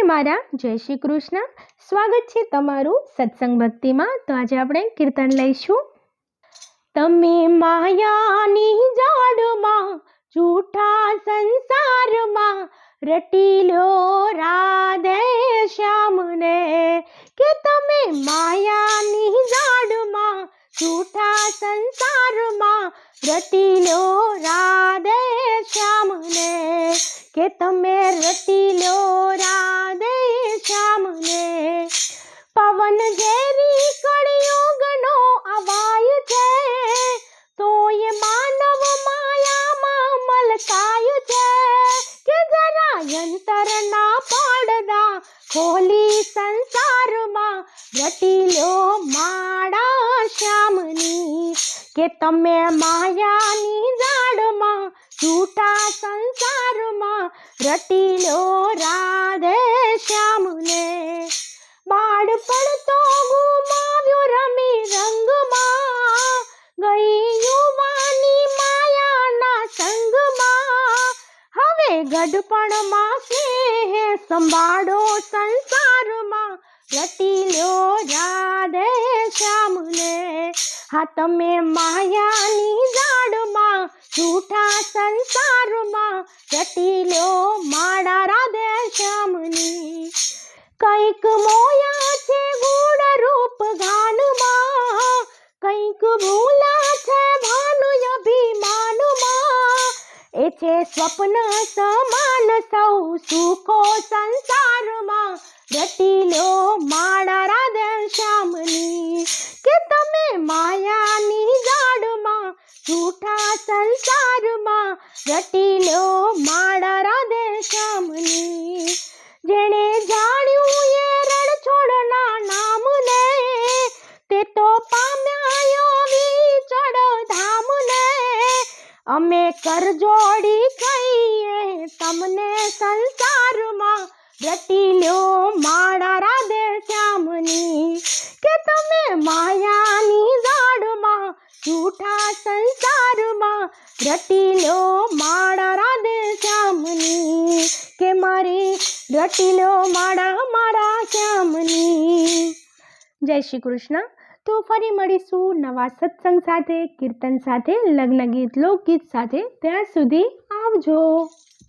સૌને મારા જય શ્રી કૃષ્ણ. સ્વાગત છે તમારું સત્સંગ ભક્તિમાં. તો આજે આપણે કીર્તન લઈશું. તમે માયાની જાડમાં જૂઠા સંસારમાં રટી લો રાધે શ્યામને. કે તમે માયાની જાડમાં જૂઠા સંસારમાં રટી લો રાધે શ્યામને. કે તમે રટી ખોલી સંસારમાં રટીલો માડા શ્યામની કે તમે માયાની જાડમાં જૂઠા સંસારમાં રટીલો રાધે ગઢપણમાં સ્નેહ સંભાળો સંસારમાં? રટી લો રાધે શ્યામને. હા, તમે માયાની જાડમાં જૂઠા સંસારમાં. રટી લો માળા રાધે શ્યામની. કંઈક મોયા છે ગુણ રૂપ ગાનમાં. કંઈક ભૂલા છે સ્વપ્ન સમાન સૌ સુખો સંસારમાં. રટી લો માળા રાધે શ્યામની, કે તમે માયાની જાડમાં જૂઠા સંસારમાં. રટી લો માળા રાધે શ્યામની, જેણે અમે કરજોડી કહીએ તમને સંસારમાં રટી લો માળા રાધે શ્યામની, કે તમે માયાની ઝાડમાં જૂઠા સંસારમાં રટી લો માળા રાધે શ્યામની, કે મારી રટી લો માળા માળા શ્યામની. જય શ્રી કૃષ્ણ. તો ફરી મળીશું નવા સત્સંગ સાથે, કીર્તન સાથે લગ્ન ગીત લોકગીત સાથે. ત્યાં સુધી આવજો.